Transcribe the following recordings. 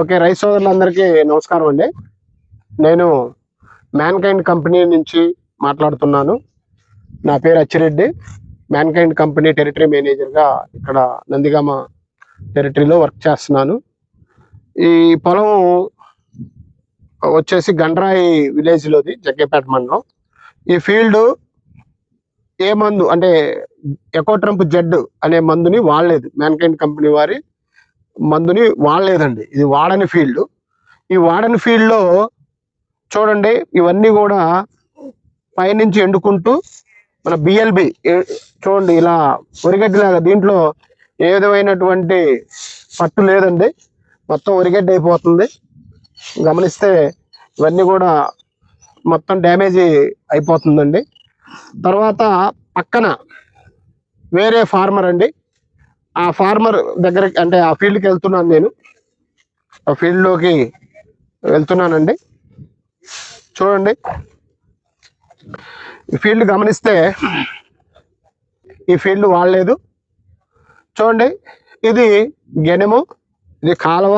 Okay rice సోదరులందరికీ నమస్కారం అండి. నేను మ్యాన్ కైండ్ కంపెనీ నుంచి మాట్లాడుతున్నాను. నా పేరు Achireddy. Man kind company territory మేనేజర్గా ఇక్కడ నందిగామ టెరిటరీలో వర్క్ చేస్తున్నాను. ఈ పొలం వచ్చేసి గండ్రాయి విలేజ్లోది జగ్గేపేట మండలం. ఈ ఫీల్డ్ ఏ మందు అంటే ఎకోట్రంప్ జెడ్ అనే మందుని వాడలేదు మ్యాన్కైండ్ కంపెనీ వారి మందుని వాడలేదండి. ఇది వాడని ఫీల్డ్ ఈ వాడని ఫీల్డ్లో చూడండి ఇవన్నీ కూడా పైనుంచి ఎండుకుంటూ మన బిఎల్బి చూడండి ఇలా ఒరిగడ్డిలాగా దీంట్లో ఏ విధమైనటువంటి పట్టు లేదండి. మొత్తం ఒరిగడ్డి అయిపోతుంది. గమనిస్తే ఇవన్నీ కూడా మొత్తం డ్యామేజ్ అయిపోతుందండి. తర్వాత పక్కన వేరే ఫార్మర్ అండి. ఆ ఫార్మర్ దగ్గర అంటే ఆ ఫీల్డ్కి వెళ్తున్నాను నేను. ఆ ఫీల్డ్లోకి వెళ్తున్నానండి. చూడండి. ఈ ఫీల్డ్ గమనిస్తే ఈ ఫీల్డ్ వాడలేదు. చూడండి. ఇది గెనెము ఇది కాలువ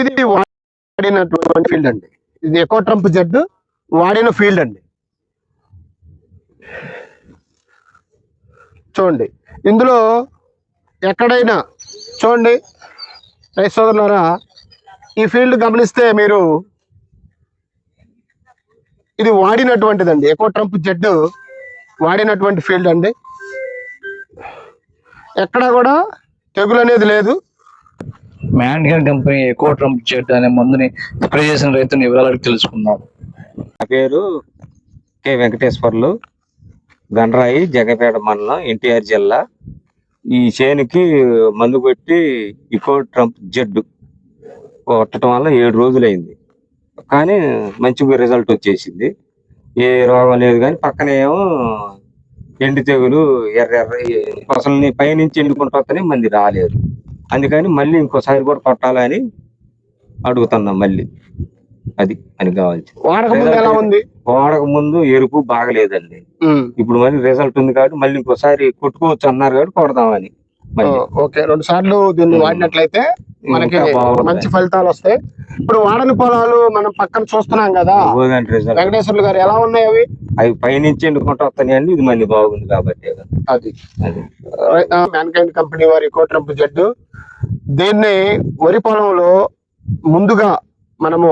ఇది వాడినటువంటి ఫీల్డ్ అండి. ఇది ఎకో ట్రంప్ జడ్డు వాడిన ఫీల్డ్ అండి. చూడండి. ఇందులో ఎక్కడైనా చూడండి. రైతు సోదరులారా ఈ ఫీల్డ్ గమనిస్తే మీరు ఇది వాడినటువంటిదండి. ఎకో ట్రంప్ జెడ్ వాడినటువంటి ఫీల్డ్ అండి. ఎక్కడ కూడా తెగులు అనేది లేదు. మ్యాన్గన్ కంపెనీ ఎకో ట్రంప్ జెట్ అనే మందుని స్ప్రే చేసిన రైతుని వివరాలు అడిగి తెలుసుకుందాం. నా పేరు కె. వెంకటేశ్వర్లు. గండ్రాయి జగపేట మండలం ఎన్టీఆర్ జిల్లా. ఈ చేనుకి మందు కొట్టి ఇకో ట్రంప్ జెడ్ కొట్టడం వల్ల ఏడు రోజులైంది. కానీ మంచి రిజల్ట్ వచ్చేసింది. ఏ రోగం లేదు కానీ పక్కనే ఏమో ఎండు తెగులు ఎర్ర ఎర్ర అసలు పైనుంచి ఎండుకుంటూ వస్తేనే మంది రాలేదు అందుకని మళ్ళీ ఇంకోసారి కూడా కొట్టాలని అడుగుతున్నాం మళ్ళీ. అది అని కావాల్సి వాడక ముందు ఎలా ఉంది? వాడక ముందు ఎరుపు బాగలేదండి. ఇప్పుడు మళ్ళీ రిజల్ట్ ఉంది కాబట్టి మళ్ళీ ఇంకోసారి కొట్టుకోవచ్చు అన్నారు కాబట్టి కొడదామని ఓకే. రెండు సార్లు దీన్ని వాడినట్లయితే మనకి. మంచి ఫలితాలు వస్తాయి. ఇప్పుడు వాడని పొలాలు మనం పక్కన చూస్తున్నాం కదా. వెంకటేశ్వర్లు గారు ఎలా ఉన్నాయి అవి? అవి పైనుంచి ఎండుకుంటూ వస్తాయి అండి. ఇది మళ్ళీ బాగుంది కాబట్టి. అది. అది. మ్యాన్కైండ్ కంపెనీ వారి కోట్రంపు జడ్డు దీన్ని వరి పొలంలో ముందుగా మనము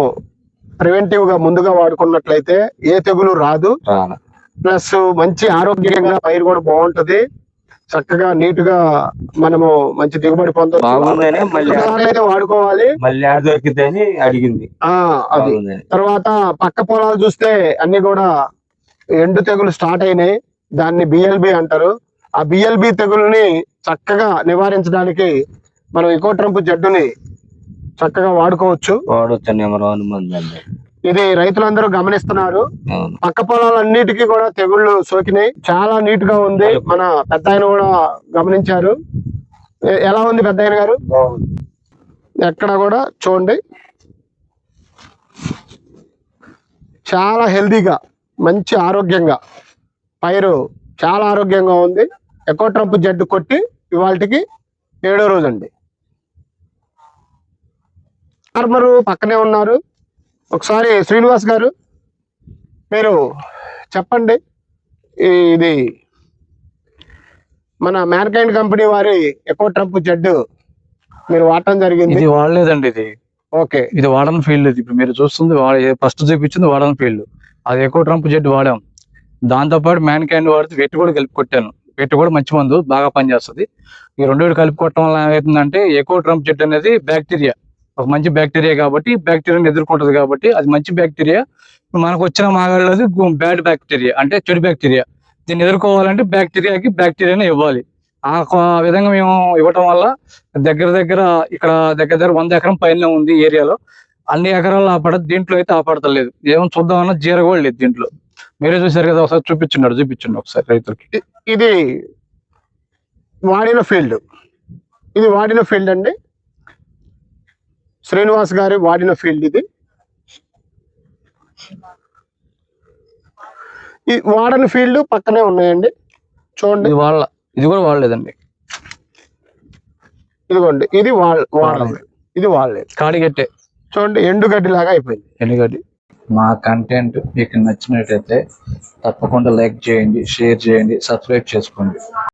ప్రివెంటివ్గా ముందుగా వాడుకున్నట్లయితే ఏ తెగులు రాదు. ప్లస్ మంచి ఆరోగ్యంగా పైరు కూడా బాగుంటది. చక్కగా నీట్గా మనము మంచి దిగుబడి పొందవచ్చు అయితే వాడుకోవాలి. మళ్ళీ అడిగింది. ఆ అది. తర్వాత పక్క పొలాలు చూస్తే అన్ని కూడా ఎండు తెగులు స్టార్ట్ అయినాయి. దాన్ని బిఎల్బి అంటారు. ఆ బిఎల్బి తెగుల్ని చక్కగా నివారించడానికి మనం ఇకో ట్రంప్ జడ్డుని చక్కగా వాడుకోవచ్చు. వాడొచ్చు నెంబర్ వన్ మంది అండి ఇది రైతులందరూ గమనిస్తున్నారు. పక్క పొలాలన్నిటికీ కూడా తెగుళ్ళు సోకినాయి. చాలా నీట్గా ఉంది మన పెద్ద ఆయన కూడా గమనించారు. ఎలా ఉంది పెద్ద ఆయన గారు? ఎక్కడ కూడా చూడండి. చాలా హెల్దీగా మంచి ఆరోగ్యంగా పైరు చాలా ఆరోగ్యంగా ఉంది. ఎకో ట్రంప్ జడ్డు కొట్టి ఇవాళకి ఏడో రోజు అండి. ఫార్మరు పక్కనే ఉన్నారు. ఒకసారి శ్రీనివాస్ గారు మీరు చెప్పండి. ఇది మన మ్యాన్కైండ్ కంపెనీ వారి ఎకో ట్రంప్ జడ్డు మీరు వాడటం జరిగింది. ఇది వాడలేదండి ఇది. ఓకే. ఇది వాడని ఫీల్డ్ ఇది. ఇప్పుడు మీరు చూస్తుంది ఫస్ట్ చూపించింది వాడని ఫీల్డ్. అది ఎకో ట్రంప్ జెట్ వాడాం. దాంతో పాటు మ్యాన్ క్యాండ్ వాడితే వెట్టు కూడా కలిపి కొట్టాను. వెట్టు కూడా మంచి మందు బాగా పనిచేస్తుంది. ఈ రెండు కలిపి కొట్టడం వల్ల ఏమవుతుందంటే ఎకో ట్రంప్ జెట్ అనేది బ్యాక్టీరియా. ఒక మంచి బ్యాక్టీరియా కాబట్టి బ్యాక్టీరియాని ఎదుర్కొంటది కాబట్టి అది మంచి బ్యాక్టీరియా మనకు వచ్చిన మాగాళ్ళది బ్యాడ్ బ్యాక్టీరియా అంటే చెడు బ్యాక్టీరియా దీన్ని ఎదుర్కోవాలంటే బ్యాక్టీరియాకి బ్యాక్టీరియాని ఇవ్వాలి. ఆ విధంగా మేము ఇవ్వటం వల్ల దగ్గర దగ్గర ఇక్కడ దగ్గర దగ్గర వంద ఎకరం పైన ఉంది ఏరియాలో. అన్ని ఎకరాలు ఆపడదు దీంట్లో అయితే ఆపడతలేదు ఏమో చూద్దామన్నా జీర కూడా లేదు దీంట్లో. మీరే చూసారు కదా ఒకసారి చూపించున్నాడు చూపించండి ఒకసారి రైతులకి. ఇది వాడిన ఫీల్డ్ ఇది వాడిన ఫీల్డ్ అండి. శ్రీనివాస్ గారి వాడిన ఫీల్డ్ ఇది. ఈ వాడని ఫీల్డ్ పక్కనే ఉన్నాయండి. చూడండి. ఇది వాళ్ళ ఇది కూడా వాడలేదండి. ఇదిగోండి ఇది వాళ్ళ వాడలేదు. ఇది వాడలేదు. కాడిగట్టే చూడండి ఎండుగడ్డి లాగా అయిపోయింది. ఎన్నిగడ్డి మా కంటెంట్ మీకు నచ్చినట్లయితే తప్పకుండా లైక్ చేయండి షేర్ చేయండి సబ్స్క్రైబ్ చేసుకోండి.